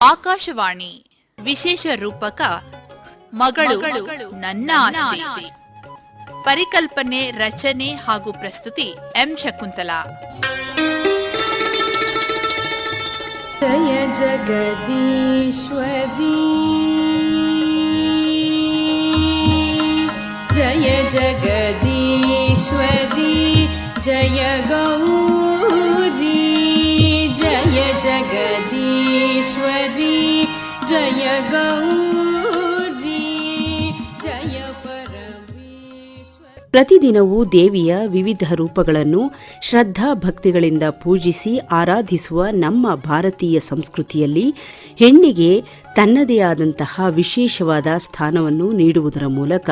ಆಕಾಶವಾಣಿ ವಿಶೇಷ ರೂಪಕ ಮಗಳು ನನ್ನ ಆಸ್ತಿ. ಪರಿಕಲ್ಪನೆ, ರಚನೆ ಹಾಗೂ ಪ್ರಸ್ತುತಿ ಎಂ ಶಕುಂತಲಾ. ಜಯ ಜಗದೀಶ್ವರಿ. ಜಯ ಜಗದೀಶ್ವರಿ. ಜಯ ಗೌರಿ. ಜಯ ಜಗದ ಪ್ರತಿದಿನವೂ ದೇವಿಯ ವಿವಿಧ ರೂಪಗಳನ್ನು ಶ್ರದ್ಧಾ ಭಕ್ತಿಗಳಿಂದ ಪೂಜಿಸಿ ಆರಾಧಿಸುವ ನಮ್ಮ ಭಾರತೀಯ ಸಂಸ್ಕೃತಿಯಲ್ಲಿ ಹೆಣ್ಣಿಗೆ ತನ್ನದೇ ಆದಂತಹ ವಿಶೇಷವಾದ ಸ್ಥಾನವನ್ನು ನೀಡುವುದರ ಮೂಲಕ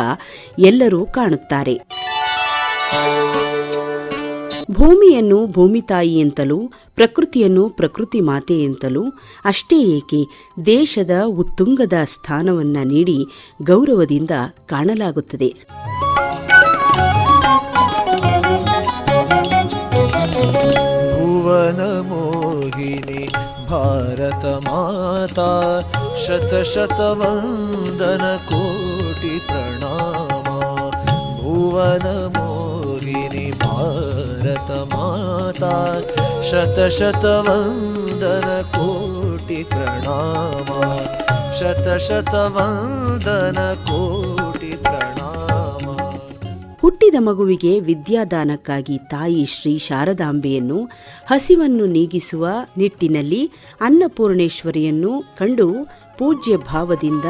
ಎಲ್ಲರೂ ಕಾಣುತ್ತಾರೆ. ಭೂಮಿಯನ್ನು ಭೂಮಿ ತಾಯಿ ಎಂತಲೂ ಪ್ರಕೃತಿಯನ್ನು ಪ್ರಕೃತಿ ಮಾತೆ ಎಂತಲೂ ಅಷ್ಟೇ ಏಕೆ ದೇಶದ ಉತ್ತುಂಗದ ಸ್ಥಾನವನ್ನ ನೀಡಿ ಗೌರವದಿಂದ ಕಾಣಲಾಗುತ್ತದೆ. ಭಾರತ ಮಾತಾ ಶತಶತ ವಂದನ ಕೋಟಿ ಪ್ರಣಾಮ. ಭುವನ भुवन मोहिनी भारत माता शत शत वन्दन कोटि प्रणाम शत शत वन्दन कोटि प्रणाम ಹುಟ್ಟಿದ ಮಗುವಿಗೆ ವಿದ್ಯಾದಾನಕ್ಕಾಗಿ ತಾಯಿ ಶ್ರೀ ಶಾರದಾಂಬೆಯನ್ನು ಹಸಿವನ್ನು ನೀಗಿಸುವ ನಿಟ್ಟಿನಲ್ಲಿ ಅನ್ನಪೂರ್ಣೇಶ್ವರಿಯನ್ನು ಕಂಡು ಪೂಜ್ಯ ಭಾವದಿಂದ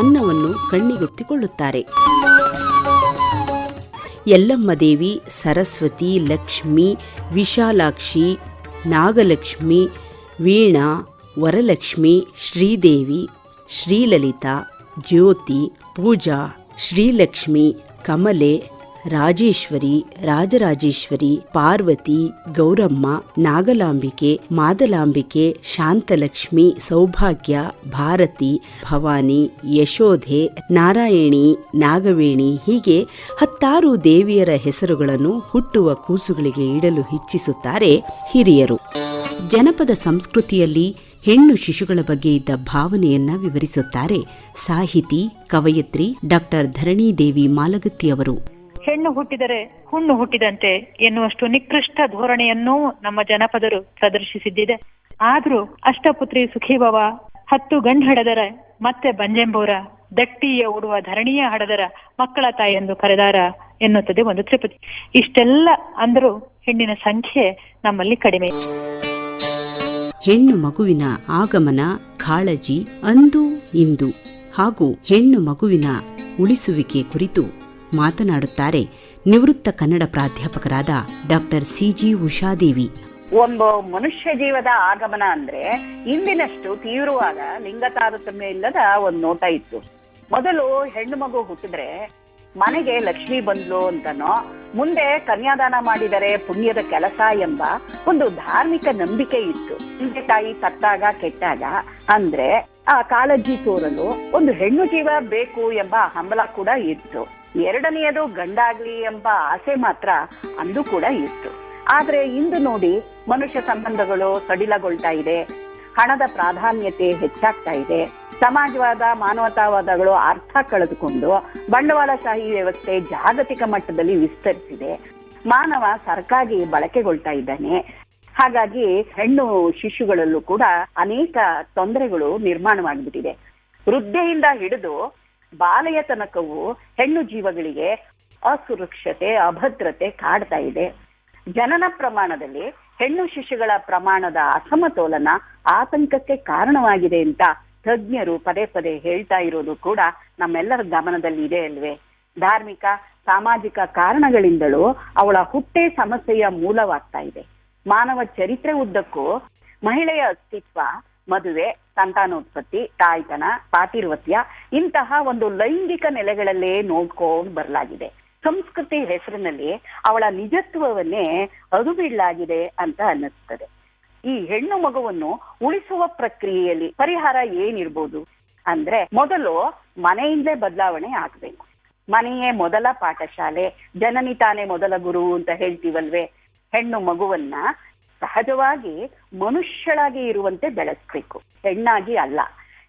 ಅನ್ನವನ್ನು ಕಣ್ಣಿಗೊತ್ತಿಕೊಳ್ಳುತ್ತಾರೆ ಯಲ್ಲಮ್ಮ ದೇವಿ ಸರಸ್ವತಿ ಲಕ್ಷ್ಮಿ ವಿಶಾಲಾಕ್ಷಿ ನಾಗಲಕ್ಷ್ಮಿ ವೀಣಾ ವರಲಕ್ಷ್ಮಿ ಶ್ರೀದೇವಿ ಶ್ರೀಲಲಿತಾ ಜ್ಯೋತಿ ಪೂಜಾ ಶ್ರೀಲಕ್ಷ್ಮಿ ಕಮಲೆ ರಾಜೇಶ್ವರಿ, ರಾಜರಾಜೇಶ್ವರಿ, ಪಾರ್ವತಿ, ಗೌರಮ್ಮ, ನಾಗಲಾಂಬಿಕೆ, ಮಾದಲಾಂಬಿಕೆ, ಶಾಂತಲಕ್ಷ್ಮಿ, ಸೌಭಾಗ್ಯ, ಭಾರತಿ, ಭವಾನಿ, ಯಶೋಧೆ, ನಾರಾಯಣಿ, ನಾಗವೇಣಿ ಹೀಗೆ ಹತ್ತಾರು ದೇವಿಯರ ಹೆಸರುಗಳನ್ನು ಹುಟ್ಟುವ ಕೂಸುಗಳಿಗೆ ಇಡಲು ಇಚ್ಛಿಸುತ್ತಾರೆ ಹಿರಿಯರು. ಜನಪದ ಸಂಸ್ಕೃತಿಯಲ್ಲಿ ಹೆಣ್ಣು ಶಿಶುಗಳ ಬಗ್ಗೆ ಇದ್ದ ಭಾವನೆಯನ್ನ ವಿವರಿಸುತ್ತಾರೆ ಸಾಹಿತಿ, ಕವಯತ್ರಿ ಡಾಕ್ಟರ್ ಧರಣಿದೇವಿ ಮಾಲಗತ್ತಿಯವರು ಹೆಣ್ಣು ಹುಟ್ಟಿದರೆ ಹುಣ್ಣು ಹುಟ್ಟಿದಂತೆ ಎನ್ನುವಷ್ಟು ನಿಕೃಷ್ಟ ಧೋರಣೆಯನ್ನೂ ನಮ್ಮ ಜನಪದರು ಪ್ರದರ್ಶಿಸಿದ್ದಿದೆ. ಆದ್ರೂ ಅಷ್ಟಪುತ್ರಿ ಸುಖೀಭವ, ಹತ್ತು ಗಂಡು ಹಡದರ, ಮತ್ತೆ ಬಂಜೆಂಬೋರ, ದಟ್ಟಿಯ ಉಡುವ ಧರಣಿಯ ಹಡದರ ಮಕ್ಕಳ ತಾಯಿ ಎಂದು ಕರೆದಾರ ಎನ್ನುತ್ತದೆ ಒಂದು ತ್ರಿಪತಿ ಇಷ್ಟೆಲ್ಲ ಅಂದರೂ ಹೆಣ್ಣಿನ ಸಂಖ್ಯೆ ನಮ್ಮಲ್ಲಿ ಕಡಿಮೆ. ಹೆಣ್ಣು ಮಗುವಿನ ಆಗಮನ ಕಾಳಜಿ ಅಂದು ಇಂದು ಹಾಗೂ ಹೆಣ್ಣು ಮಗುವಿನ ಉಳಿಸುವಿಕೆ ಕುರಿತು ಮಾತನಾಡುತ್ತಾರೆ. ನಿವೃತ್ತ ಕನ್ನಡ ಪ್ರಾಧ್ಯಾಪಕರಾದ ಡಾಕ್ಟರ್ ಸಿಜಿ ಉಷಾದೇವಿ. ಒಂದು ಮನುಷ್ಯ ಜೀವದ ಆಗಮನ ಅಂದ್ರೆ ಇಂದಿನಷ್ಟು ತೀವ್ರವಾದ ಲಿಂಗ ತಾರತಮ್ಯ ಇಲ್ಲದ ಒಂದು ನೋಟ ಇತ್ತು. ಮೊದಲು ಹೆಣ್ಣು ಮಗು ಹುಟ್ಟಿದ್ರೆ ಮನೆಗೆ ಲಕ್ಷ್ಮಿ ಬಂದ್ಲು ಅಂತನೋ, ಮುಂದೆ ಕನ್ಯಾದಾನ ಮಾಡಿದರೆ ಪುಣ್ಯದ ಕೆಲಸ ಎಂಬ ಒಂದು ಧಾರ್ಮಿಕ ನಂಬಿಕೆ ಇತ್ತು. ತಂದೆ ತಾಯಿ ಸತ್ತಾಗ ಕೆಟ್ಟಾಗ ಅಂದ್ರೆ ಆ ಕಾಳಜಿ ತೋರಲು ಒಂದು ಹೆಣ್ಣು ಜೀವ ಬೇಕು ಎಂಬ ಹಂಬಲ ಕೂಡ ಇತ್ತು. ಎರಡನೆಯದು ಗಂಡಾಗ್ಲಿ ಎಂಬ ಆಸೆ ಮಾತ್ರ ಅಂದು ಕೂಡ ಇತ್ತು. ಆದ್ರೆ ಇಂದು ನೋಡಿ ಮನುಷ್ಯ ಸಂಬಂಧಗಳು ಸಡಿಲಗೊಳ್ತಾ ಇದೆ. ಹಣದ ಪ್ರಾಧಾನ್ಯತೆ ಹೆಚ್ಚಾಗ್ತಾ ಇದೆ. ಸಮಾಜವಾದ ಮಾನವತಾವಾದಗಳು ಅರ್ಥ ಕಳೆದುಕೊಂಡು ಬಂಡವಾಳಶಾಹಿ ವ್ಯವಸ್ಥೆ ಜಾಗತಿಕ ಮಟ್ಟದಲ್ಲಿ ವಿಸ್ತರಿಸಿದೆ. ಮಾನವ ಸರಕಾಗಿ ಬಳಕೆಗೊಳ್ತಾ ಇದ್ದಾನೆ. ಹಾಗಾಗಿ ಹೆಣ್ಣು ಶಿಶುಗಳಲ್ಲೂ ಕೂಡ ಅನೇಕ ತೊಂದರೆಗಳು ನಿರ್ಮಾಣವಾಗ್ಬಿಟ್ಟಿದೆ. ವೃದ್ಧೆಯಿಂದ ಹಿಡಿದು ಬಾಲೆಯ ತನಕವೂ ಹೆಣ್ಣು ಜೀವಗಳಿಗೆ ಅಸುರಕ್ಷತೆ, ಅಭದ್ರತೆ ಕಾಡ್ತಾ ಇದೆ. ಜನನ ಪ್ರಮಾಣದಲ್ಲಿ ಹೆಣ್ಣು ಶಿಶುಗಳ ಪ್ರಮಾಣದ ಅಸಮತೋಲನ ಆತಂಕಕ್ಕೆ ಕಾರಣವಾಗಿದೆ ಅಂತ ತಜ್ಞರು ಪದೇ ಪದೇ ಹೇಳ್ತಾ ಇರೋದು ಕೂಡ ನಮ್ಮೆಲ್ಲರ ಗಮನದಲ್ಲಿ ಇದೆ ಅಲ್ವೇ. ಧಾರ್ಮಿಕ, ಸಾಮಾಜಿಕ ಕಾರಣಗಳಿಂದಲೂ ಅವಳ ಹುಟ್ಟೆ ಸಮಸ್ಯೆಯ ಮೂಲವಾಗ್ತಾ ಇದೆ. ಮಾನವ ಚರಿತ್ರೆ ಉದ್ದಕ್ಕೂ ಮಹಿಳೆಯ ಅಸ್ತಿತ್ವ ಮದುವೆ, ಸಂತಾನೋತ್ಪತ್ತಿ, ತಾಯ್ತನ, ಪಾತಿರ್ವತ್ಯ, ಇಂತಹ ಒಂದು ಲೈಂಗಿಕ ನೆಲೆಗಳಲ್ಲೇ ನೋಡ್ಕೊಂಡು ಬರಲಾಗಿದೆ. ಸಂಸ್ಕೃತಿ ಹೆಸರಿನಲ್ಲಿ ಅವಳ ನಿಜತ್ವವನ್ನೇ ಅದುಬಿಡ್ಲಾಗಿದೆ ಅಂತ ಅನ್ನಿಸ್ತದೆ. ಈ ಹೆಣ್ಣು ಮಗುವನ್ನು ಉಳಿಸುವ ಪ್ರಕ್ರಿಯೆಯಲ್ಲಿ ಪರಿಹಾರ ಏನಿರ್ಬೋದು? ಅಂದ್ರೆ ಮೊದಲು ಮನೆಯಿಂದಲೇ ಬದಲಾವಣೆ ಆಗ್ಬೇಕು. ಮನೆಯೇ ಮೊದಲ ಪಾಠಶಾಲೆ, ಜನನಿ ತಾನೇ ಮೊದಲ ಗುರು ಅಂತ ಹೇಳ್ತೀವಲ್ವೇ? ಹೆಣ್ಣು ಮಗುವನ್ನ ಸಹಜವಾಗಿ ಮನುಷ್ಯಳಾಗಿ ಇರುವಂತೆ ಬೆಳೆಸ್ಬೇಕು. ಹೆಣ್ಣಾಗಿ ಅಲ್ಲ.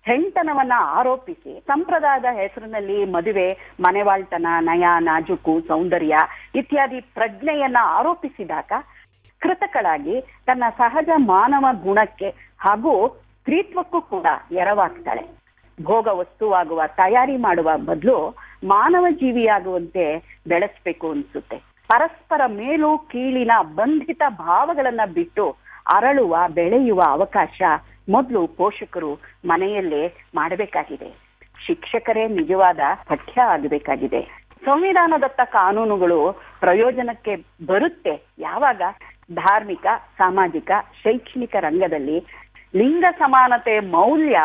ಹೆಂಡತನವನ್ನ ಆರೋಪಿಸಿ ಸಂಪ್ರದಾಯದ ಹೆಸರಿನಲ್ಲಿ ಮದುವೆ, ಮನೆವಾಳ್ತನ, ನಯ, ನಾಜುಕು, ಸೌಂದರ್ಯ ಇತ್ಯಾದಿ ಪ್ರಜ್ಞೆಯನ್ನ ಆರೋಪಿಸಿದಾಗ ಕೃತಕಳಾಗಿ ತನ್ನ ಸಹಜ ಮಾನವ ಗುಣಕ್ಕೆ ಹಾಗೂ ಸ್ತ್ರೀತ್ವಕ್ಕೂ ಕೂಡ ಎರವಾಗ್ತಾಳೆ. ಭೋಗ ವಸ್ತುವಾಗುವ ತಯಾರಿ ಮಾಡುವ ಬದಲು ಮಾನವ ಜೀವಿಯಾಗುವಂತೆ ಬೆಳೆಸ್ಬೇಕು ಅನ್ಸುತ್ತೆ. ಪರಸ್ಪರ ಮೇಲು ಕೀಳಿನ ಬಂಧಿತ ಭಾವಗಳನ್ನ ಬಿಟ್ಟು ಅರಳುವ, ಬೆಳೆಯುವ ಅವಕಾಶ ಮೊದಲು ಪೋಷಕರು ಮನೆಯಲ್ಲೇ ಮಾಡಬೇಕಾಗಿದೆ. ಶಿಕ್ಷಕರೇ ನಿಜವಾದ ಪಠ್ಯ ಆಗಬೇಕಾಗಿದೆ. ಸಂವಿಧಾನದತ್ತ ಕಾನೂನುಗಳು ಪ್ರಯೋಜನಕ್ಕೆ ಬರುತ್ತೆ. ಯಾವಾಗ? ಧಾರ್ಮಿಕ, ಸಾಮಾಜಿಕ, ಶೈಕ್ಷಣಿಕ ರಂಗದಲ್ಲಿ ಲಿಂಗ ಸಮಾನತೆ ಮೌಲ್ಯ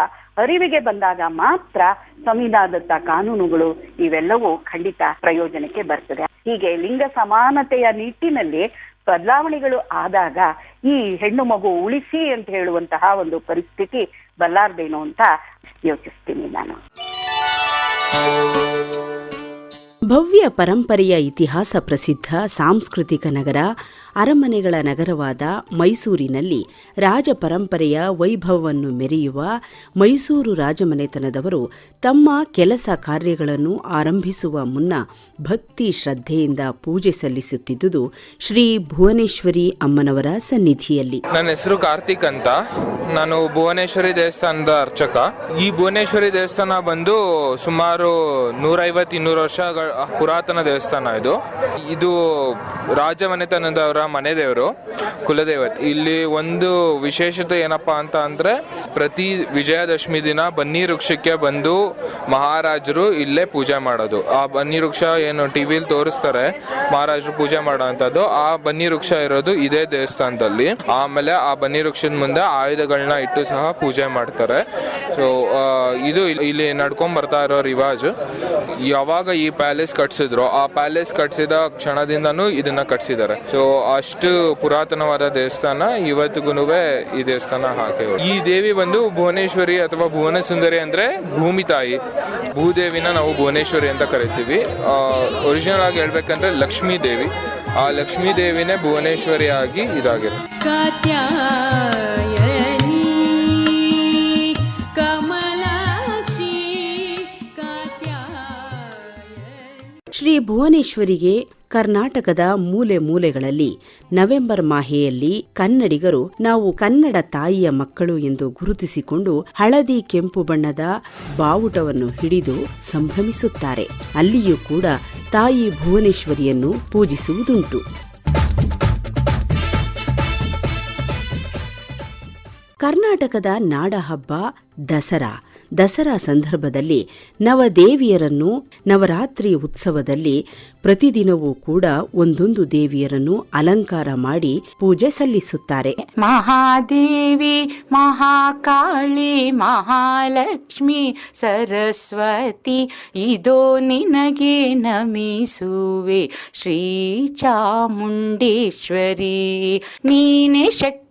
ಅರಿವಿಗೆ ಬಂದಾಗ ಮಾತ್ರ ಸಂವಿಧಾನದತ್ತ ಕಾನೂನುಗಳು ಇವೆಲ್ಲವೂ ಖಂಡಿತ ಪ್ರಯೋಜನಕ್ಕೆ ಬರ್ತದೆ. ಹೀಗೆ ಲಿಂಗ ಸಮಾನತೆಯ ನಿಟ್ಟಿನಲ್ಲಿ ಬದಲಾವಣೆಗಳು ಆದಾಗ ಈ ಹೆಣ್ಣು ಮಗು ಉಳಿಸಿ ಅಂತ ಹೇಳುವಂತಹ ಒಂದು ಪರಿಸ್ಥಿತಿ ಬಲ್ಲಾರ್ದೇನೋ ಅಂತ ಯೋಚಿಸ್ತೀನಿ ನಾನು. ಭವ್ಯ ಪರಂಪರೆಯ ಇತಿಹಾಸ ಪ್ರಸಿದ್ಧ ಸಾಂಸ್ಕೃತಿಕ ನಗರ, ಅರಮನೆಗಳ ನಗರವಾದ ಮೈಸೂರಿನಲ್ಲಿ ರಾಜ ಪರಂಪರೆಯ ವೈಭವವನ್ನು ಮೆರೆಯುವ ಮೈಸೂರು ರಾಜಮನೆತನದವರು ತಮ್ಮ ಕೆಲಸ ಕಾರ್ಯಗಳನ್ನು ಆರಂಭಿಸುವ ಮುನ್ನ ಭಕ್ತಿ ಶ್ರದ್ಧೆಯಿಂದ ಪೂಜೆ ಸಲ್ಲಿಸುತ್ತಿದ್ದುದು ಶ್ರೀ ಭುವನೇಶ್ವರಿ ಅಮ್ಮನವರ ಸನ್ನಿಧಿಯಲ್ಲಿ. ನನ್ನ ಹೆಸರು ಕಾರ್ತಿಕ್ ಅಂತ. ನಾನು ಭುವನೇಶ್ವರಿ ದೇವಸ್ಥಾನದ ಅರ್ಚಕ. ಈ ಭುವನೇಶ್ವರಿ ದೇವಸ್ಥಾನ ಬಂದು ಸುಮಾರು ನೂರೈವತ್ತು ಇನ್ನೂರು ವರ್ಷಗಳ ಪುರಾತನ ದೇವಸ್ಥಾನ ಇದು. ಇದು ರಾಜ ಮನೆತನದವರ ಮನೆ ದೇವರು, ಕುಲದೇವತೆ. ಇಲ್ಲಿ ಒಂದು ವಿಶೇಷತೆ ಏನಪ್ಪಾ ಅಂತ ಅಂದ್ರೆ, ಪ್ರತಿ ವಿಜಯದಶಮಿ ದಿನ ಬನ್ನಿ ವೃಕ್ಷಕ್ಕೆ ಬಂದು ಮಹಾರಾಜರು ಇಲ್ಲೇ ಪೂಜೆ ಮಾಡೋದು. ಆ ಬನ್ನಿ ವೃಕ್ಷ ಏನು ಟಿವಿಲಿ ತೋರಿಸ್ತಾರೆ, ಮಹಾರಾಜರು ಪೂಜೆ ಮಾಡೋವಂಥದ್ದು ಆ ಬನ್ನಿ ವೃಕ್ಷ ಇರೋದು ಇದೇ ದೇವಸ್ಥಾನದಲ್ಲಿ. ಆಮೇಲೆ ಆ ಬನ್ನಿ ವೃಕ್ಷದ ಮುಂದೆ ಆಯುಧಗಳನ್ನ ಇಟ್ಟು ಸಹ ಪೂಜೆ ಮಾಡ್ತಾರೆ. ಸೊ ಇದು ಇಲ್ಲಿ- ನಡ್ಕೊಂಡ್ ಬರ್ತಾ ಇರೋ ರಿವಾಜ್. ಯಾವಾಗ ಈ ಪ್ಯಾಲೇಸ್ ಕಟ್ಸಿದ್ರು. ಆ ಪ್ಯಾಲೇಸ್ ಕಟ್ಸಿದ ಕ್ಷಣದಿಂದನೂ ಇದನ್ನ ಕಟ್ಸಿದ್ದಾರೆ. ಸೊ ಅಷ್ಟು ಪುರಾತನವಾದ ದೇವಸ್ಥಾನ ಇವತ್ತಿಗೂ ಈ ದೇವಸ್ಥಾನ ಹಾಕಿ ಈ ದೇವಿ ಬಂದು ಭುವನೇಶ್ವರಿ ಅಥವಾ ಭುವನ ಸುಂದರಿ ಅಂದ್ರೆ ಭೂಮಿ ತಾಯಿ. ಭೂದೇವಿನ ನಾವು ಭುವನೇಶ್ವರಿ ಅಂತ ಕರಿತೀವಿ. ಒರಿಜಿನಲ್ ಆಗಿ ಹೇಳ್ಬೇಕಂದ್ರೆ ಲಕ್ಷ್ಮೀ ದೇವಿ. ಆ ಲಕ್ಷ್ಮೀ ದೇವಿನೇ ಭುವನೇಶ್ವರಿ ಆಗಿ ಇದಾಗಿದೆ ಶ್ರೀ ಭುವನೇಶ್ವರಿಗೆ ಕರ್ನಾಟಕದ ಮೂಲೆ ಮೂಲೆಗಳಲ್ಲಿ ನವೆಂಬರ್ ಮಾಹೆಯಲ್ಲಿ ಕನ್ನಡಿಗರು, ನಾವು ಕನ್ನಡ ತಾಯಿಯ ಮಕ್ಕಳು ಎಂದು ಗುರುತಿಸಿಕೊಂಡು ಹಳದಿ ಕೆಂಪು ಬಣ್ಣದ ಬಾವುಟವನ್ನು ಹಿಡಿದು ಸಂಭ್ರಮಿಸುತ್ತಾರೆ. ಅಲ್ಲಿಯೂ ಕೂಡ ತಾಯಿ ಭುವನೇಶ್ವರಿಯನ್ನು ಪೂಜಿಸುವುದುಂಟು. ಕರ್ನಾಟಕದ ನಾಡಹಬ್ಬ ದಸರಾ. ದಸರಾ ಸಂದರ್ಭದಲ್ಲಿ ನವದೇವಿಯರನ್ನು ನವರಾತ್ರಿ ಉತ್ಸವದಲ್ಲಿ ಪ್ರತಿದಿನವೂ ಕೂಡ ಒಂದೊಂದು ದೇವಿಯರನ್ನು ಅಲಂಕಾರ ಮಾಡಿ ಪೂಜೆ ಸಲ್ಲಿಸುತ್ತಾರೆ. ಮಹಾದೇವಿ, ಮಹಾಕಾಳಿ, ಮಹಾಲಕ್ಷ್ಮಿ, ಸರಸ್ವತಿ, ಇದೋ ನಿನಗೆ ನಮಿಸುವೆ. ಶ್ರೀ ಚಾಮುಂಡೇಶ್ವರಿ ನೀನೆ ಶಕ್ತಿ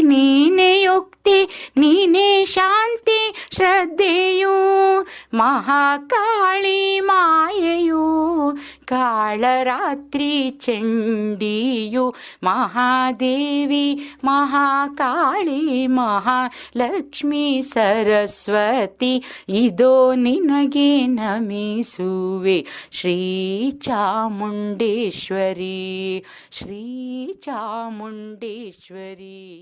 ನೀನೆ ಯುಕ್ತಿ, ನೀನೇ ಶಾಂತಿ, ಶ್ರದ್ಧೆಯು, ಮಹಾಕಾಳಿ ಮಾಯೆಯು, ಕಾಳರಾತ್ರಿ ಚಂಡಿಯು, ಮಹಾದೇವಿ, ಮಹಾಕಾಳಿ, ಮಹಾಲಕ್ಷ್ಮಿ ಸರಸ್ವತಿ, ಇದೋ ನಿನಗೆ ನಮಿಸುವೆ. ಶ್ರೀ ಚಾಮುಂಡೇಶ್ವರಿ ಶ್ರೀ ಚಾಮುಂಡೇಶ್ವರಿ.